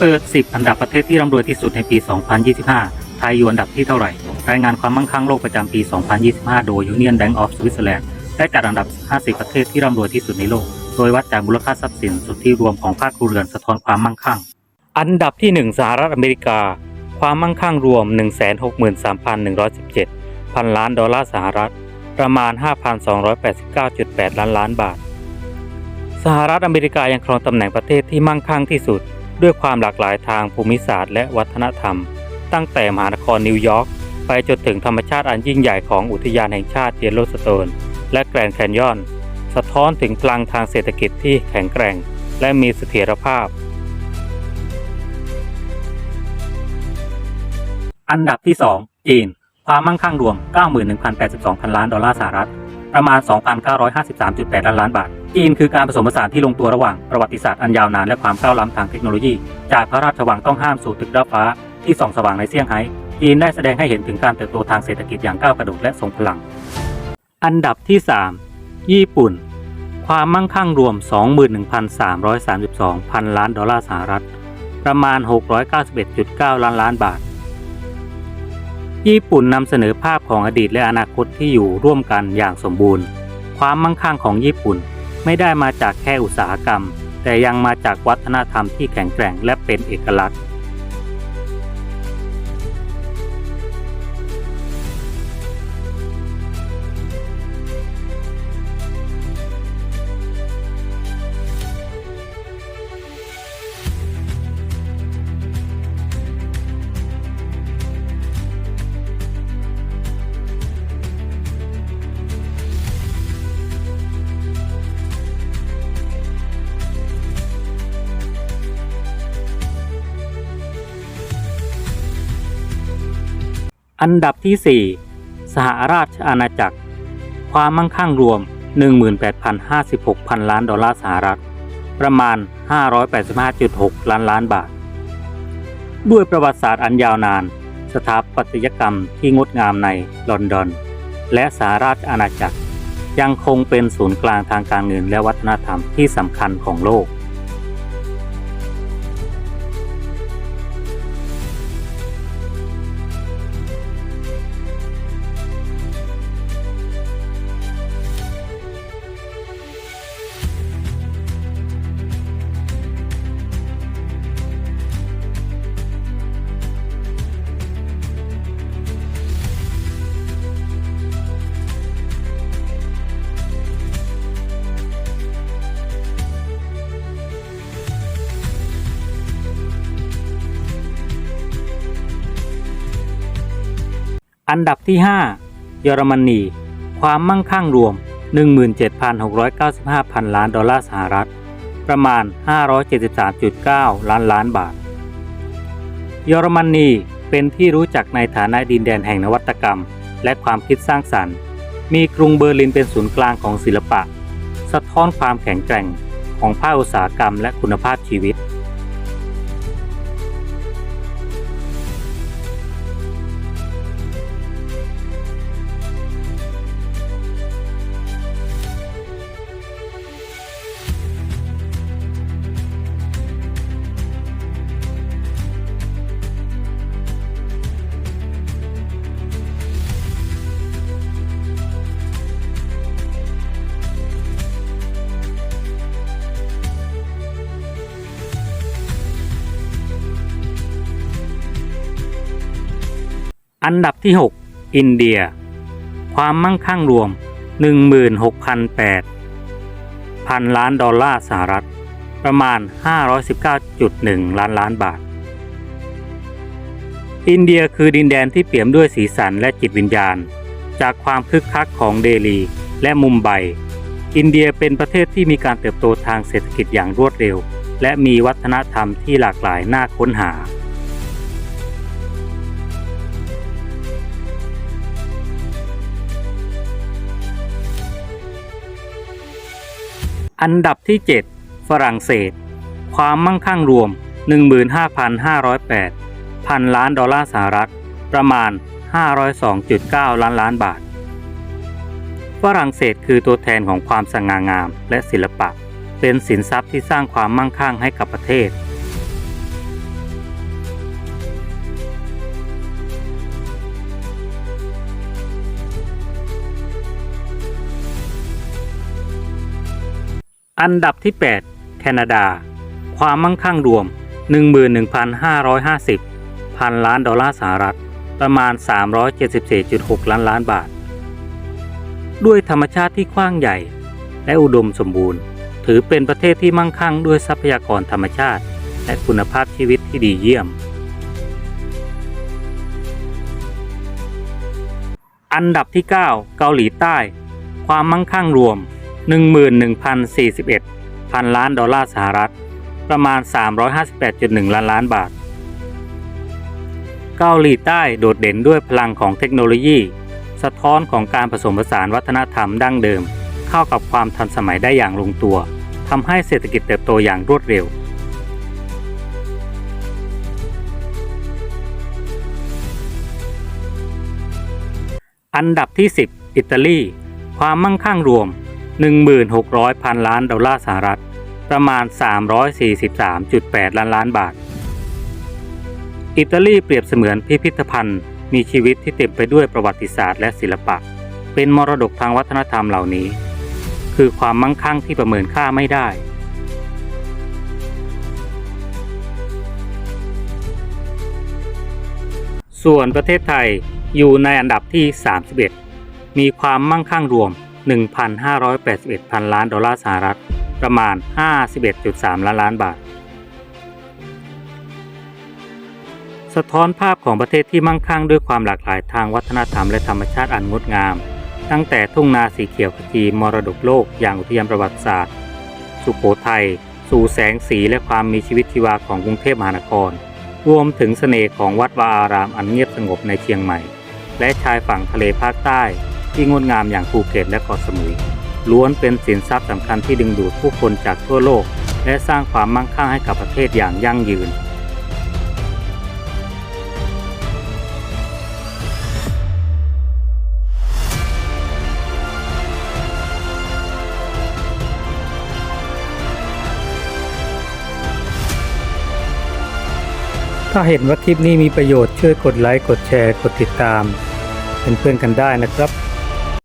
เปิด 10 อันดับประเทศที่ร่ำรวยที่สุดในปี 2025 ไทยอยู่อันดับที่เท่าไหร่ รายงานความมั่งคั่งโลกประจำปี 2025 โดย Union Bank of Switzerland ได้จัดอันดับ 50 ประเทศที่ร่ำรวยที่สุดในโลก โดยวัดจากมูลค่าทรัพย์สินสุทธิรวมของภาคครัวเรือนสะท้อนความมั่งคั่ง อันดับที่ 1 สหรัฐอเมริกา ความมั่งคั่งรวม 163,117 พันล้านดอลลาร์สหรัฐ ประมาณ 5,289.8 ล้านล้านบาท สหรัฐอเมริกายังครองตำแหน่งประเทศที่มั่งคั่งที่สุด ด้วยความหลากหลายทางภูมิศาสตร์และวัฒนธรรม ตั้งแต่มหานครนิวยอร์กไปจนถึงธรรมชาติอันยิ่งใหญ่ของอุทยานแห่งชาติเยลโลสโตนและแกรนด์แคนยอน สะท้อนถึงพลังทางเศรษฐกิจที่แข็งแกร่ง และมีเสถียรภาพ อันดับที่ 2 จีน ความมั่งคั่งรวม 91,082พันล้านดอลลาร์สหรัฐ ประมาณ 2,953.8 ล้านล้านบาท จีนคือการผสมผสานที่ลงตัวระหว่างประวัติศาสตร์อันยาวนานและความก้าวล้ำทางเทคโนโลยี จากพระราชวังต้องห้ามสู่ตึกดาดฟ้าที่ส่องสว่างในเซี่ยงไฮ้จีนได้แสดงให้เห็นถึงการเติบโตทางเศรษฐกิจอย่างก้าวกระโดดและทรงพลัง อันดับที่ 3 ญี่ปุ่น ความมั่งคั่งรวม 21,332พันล้านดอลลาร์สหรัฐ ประมาณ 691.9 ล้านล้านบาท ญี่ปุ่นนำเสนอภาพของอดีตและอนาคตที่อยู่ร่วมกันอย่างสมบูรณ์ ความมั่งคั่งของญี่ปุ่น ไม่ได้มาจากแค่อุตสาหกรรม แต่ยังมาจากวัฒนธรรมที่แข็งแกร่งและเป็นเอกลักษณ์ อันดับที่ 4 สหราชอาณาจักร ความมั่งคั่งรวม 18,056พันล้านดอลลาร์สหรัฐ ประมาณ 585.6 ล้านล้านบาท ด้วยประวัติศาสตร์อันยาวนาน สถาปัตยกรรมที่งดงามในลอนดอน และสหราชอาณาจักร ยังคงเป็นศูนย์กลางทางการเงินและวัฒนธรรมที่สำคัญของโลก อันดับที่ 5 เยอรมนี ความมั่งคั่งรวม 17,695พันล้านดอลลาร์สหรัฐ ประมาณ 573.9 ล้านล้านบาท เยอรมนีเป็นที่รู้จักในฐานะดินแดนแห่งนวัตกรรม และความคิดสร้างสรรค์ มีกรุงเบอร์ลินเป็นศูนย์กลางของศิลปะ สะท้อนความแข็งแกร่งของภาคอุตสาหกรรมและคุณภาพชีวิต อันดับที่ 6 อินเดีย ความมั่งคั่งรวม 16,008พันล้านดอลลาร์สหรัฐ ประมาณ 519.1 ล้านล้านบาท อินเดียคือดินแดนที่เปี่ยมด้วยสีสันและจิตวิญญาณ จากความคึกคักของเดลีและมุมไบ อินเดียเป็นประเทศที่มีการเติบโตทางเศรษฐกิจอย่างรวดเร็ว และมีวัฒนธรรมที่หลากหลายน่าค้นหา อันดับที่ 7 ฝรั่งเศส ความมั่งคั่งรวม 15,508พันล้านดอลลาร์สหรัฐ ประมาณ 502.9 ล้านล้านบาท ฝรั่งเศสคือตัวแทนของความสง่างามและศิลปะ เป็นสินทรัพย์ที่สร้างความมั่งคั่งให้กับประเทศ อันดับที่ 8 แคนาดา ความมั่งคั่งรวม 11,550พันล้านดอลลาร์สหรัฐ ประมาณ 374.6 ล้านล้านบาท ด้วยธรรมชาติที่กว้างใหญ่ และอุดมสมบูรณ์ ถือเป็นประเทศที่มั่งคั่งด้วยทรัพยากรธรรมชาติ และคุณภาพชีวิตที่ดีเยี่ยม อันดับที่ 9 เกาหลีใต้ ความมั่งคั่งรวม 11,041 พันล้านดอลลาร์สหรัฐ ประมาณ 358.1 ล้านล้านบาท เกาหลีใต้โดดเด่นด้วยพลังของเทคโนโลยี สะท้อนของการผสมผสานวัฒนธรรมดั้งเดิม เข้ากับความทันสมัยได้อย่างลงตัวทำให้เศรษฐกิจเติบโตอย่างรวดเร็วอันดับที่ 10 อิตาลี ความมั่งคั่งรวม 16,000 พันล้านดอลลาร์สหรัฐ ประมาณ 343.8 ล้านล้านบาท อิตาลีเปรียบเสมือนพิพิธภัณฑ์ มีชีวิตที่เต็มไปด้วยประวัติศาสตร์และศิลปะ เป็นมรดกทางวัฒนธรรมเหล่านี้ คือความมั่งคั่งที่ประเมินค่าไม่ได้ส่วนประเทศไทยอยู่ในอันดับที่ 31 มีความมั่งคั่งรวม 1,581 พันล้านดอลลาร์สหรัฐ ประมาณ 51.3 ล้านล้านบาท สะท้อนภาพของประเทศที่มั่งคั่งด้วยความหลากหลายทางวัฒนธรรมและธรรมชาติอันงดงาม ตั้งแต่ทุ่งนาสีเขียวขจีมรดกโลกอย่างอุทยานประวัติศาสตร์ สุโขทัยสู่แสงสีและความมีชีวิตชีวาของกรุงเทพมหานคร รวมถึงเสน่ห์ของวัดวาอารามอันเงียบสงบในเชียงใหม่ และชายฝั่งทะเลภาคใต้ ที่งดงามอย่างภูเก็ตและเกาะสมุย ล้วนเป็นสินทรัพย์สำคัญที่ดึงดูดผู้คนจากทั่วโลก และสร้างความมั่งคั่งให้กับประเทศอย่างยั่งยืนถ้าเห็นว่าคลิปนี้มีประโยชน์ช่วยกดไลค์ กดแชร์ กดติดตาม เป็นเพื่อนกันได้นะครับ